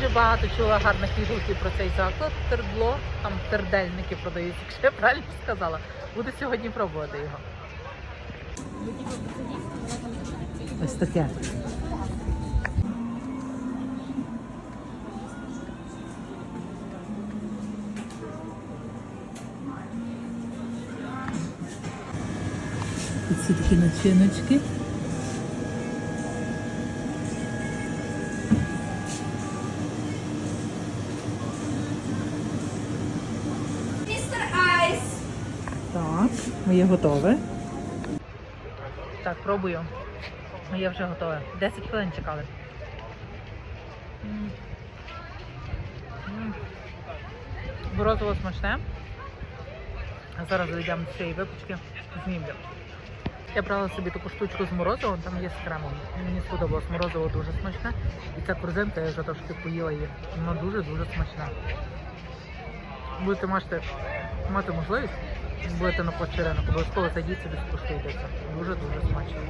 Дуже багато чула гарних відгуків про цей заклад. Тердло, там тердельники продаються, якщо я правильно сказала. Буду сьогодні пробувати його. Ось таке. Такі начиночки. Так, моє готове. Так, пробую. Моє вже готове. 10 хвилин чекали. М. Смачне. А зараз зайдемо до цієї випічки знімлю. Я брала собі таку штучку з морозивом, там є з кремом. Мені сподобалось морозиво дуже смачне. І ця корзинка, я вже трошки поїла її. Вона дуже-дуже смачна. Будете мати можливість, будете на площадинок, обов'язково зайдіть собі це. Дуже-дуже смачно.